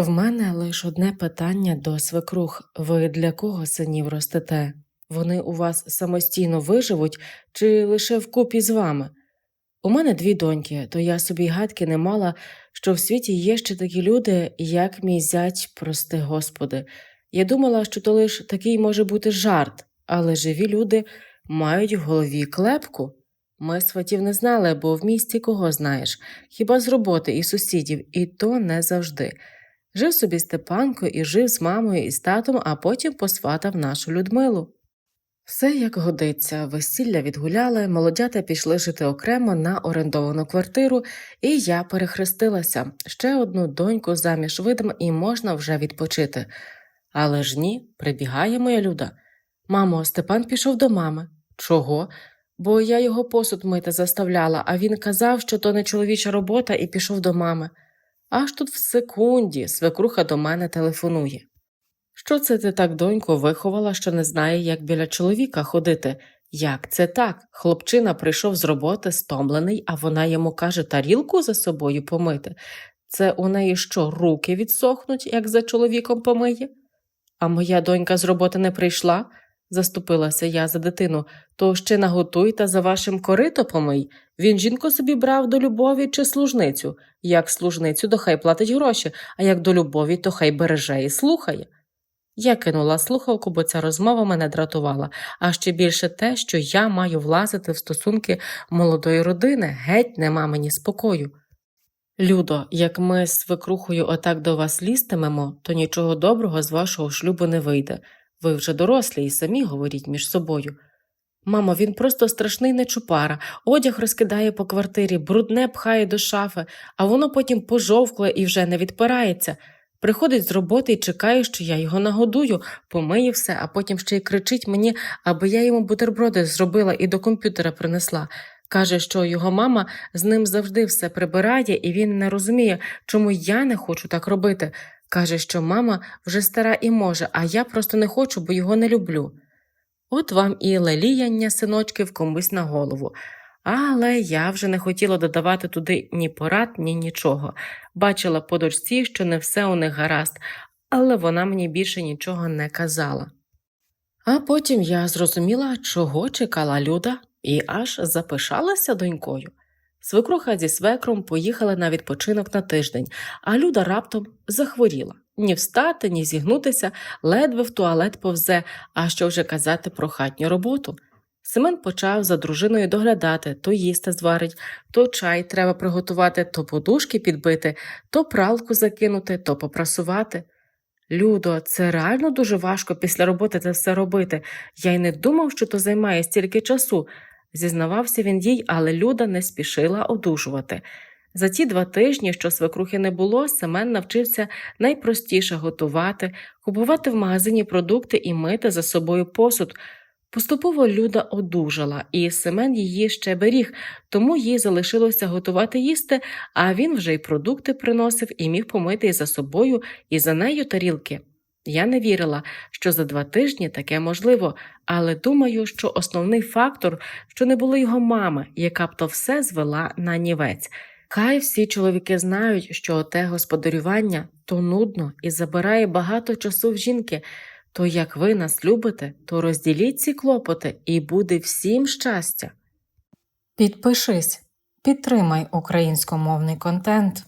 В мене лише одне питання до свекрух: ви для кого синів ростете? Вони у вас самостійно виживуть чи лише вкупі з вами? У мене дві доньки, то я собі гадки не мала, що в світі є ще такі люди, як мій зять, прости Господи. Я думала, що то лиш такий може бути жарт, але живі люди мають в голові клепку. Ми сватів не знали, бо в місті кого знаєш, хіба з роботи і сусідів, і то не завжди. Жив собі Степанко і жив з мамою і з татом, а потім посватав нашу Людмилу. Все як годиться, весілля відгуляли, молодята пішли жити окремо на орендовану квартиру, і я перехрестилася. Ще одну доньку заміж видам, і можна вже відпочити. Але ж ні, прибігає моя люда. Мамо, Степан пішов до мами. Чого? Бо я його посуд мити заставляла, а він казав, що то не чоловіча робота, і пішов до мами. Аж тут в секунді свекруха до мене телефонує. Що це ти так доньку виховала, що не знає, як біля чоловіка ходити? Як це так? Хлопчина прийшов з роботи стомлений, а вона йому каже тарілку за собою помити. Це у неї що, руки відсохнуть, як за чоловіком помиє? А моя донька з роботи не прийшла, заступилася я за дитину, то ще наготуй та за вашим корито помий. Він жінку собі брав до любові чи служницю. Як служницю, то хай платить гроші, а як до любові, то хай береже і слухає. Я кинула слухавку, бо ця розмова мене дратувала, а ще більше те, що я маю влазити в стосунки молодої родини, геть нема мені спокою. Людо, як ми з свекрухою отак до вас лістимемо, то нічого доброго з вашого шлюбу не вийде. Ви вже дорослі і самі говоріть між собою. Мамо, він просто страшний нечупара, одяг розкидає по квартирі, брудне пхає до шафи, а воно потім пожовкле і вже не відпирається. Приходить з роботи і чекає, що я його нагодую, помиє все, а потім ще й кричить мені, аби я йому бутерброди зробила і до комп'ютера принесла. Каже, що його мама з ним завжди все прибирає, і він не розуміє, чому я не хочу так робити. Каже, що мама вже стара і може, а я просто не хочу, бо його не люблю. От вам і леліяння синочків комусь на голову. Але я вже не хотіла додавати туди ні порад, ні нічого. Бачила по дочці, що не все у них гаразд, але вона мені більше нічого не казала. А потім я зрозуміла, чого чекала Люда, і аж запишалася донькою. Свекруха зі свекром поїхали на відпочинок на тиждень, а Люда раптом захворіла. Ні встати, ні зігнутися, ледве в туалет повзе, а що вже казати про хатню роботу. Семен почав за дружиною доглядати то їсти зварить, то чай треба приготувати, то подушки підбити, то пралку закинути, то попрасувати. Людо, це реально дуже важко після роботи це все робити. Я й не думав, що то займає стільки часу, зізнавався він їй, але Люда не спішила одужувати. За ті два тижні, що свекрухи не було, Семен навчився найпростіше готувати, купувати в магазині продукти і мити за собою посуд. Поступово Люда одужала, і Семен її ще беріг, тому їй залишилося готувати їсти, а він вже й продукти приносив і міг помити і за собою, і за нею тарілки. Я не вірила, що за два тижні таке можливо, але думаю, що основний фактор, що не було його мами, яка б то все звела на нівець. Хай всі чоловіки знають, що те господарювання то нудно і забирає багато часу в жінки. То як ви нас любите, то розділіть ці клопоти і буде всім щастя. Підпишись, підтримай українськомовний контент.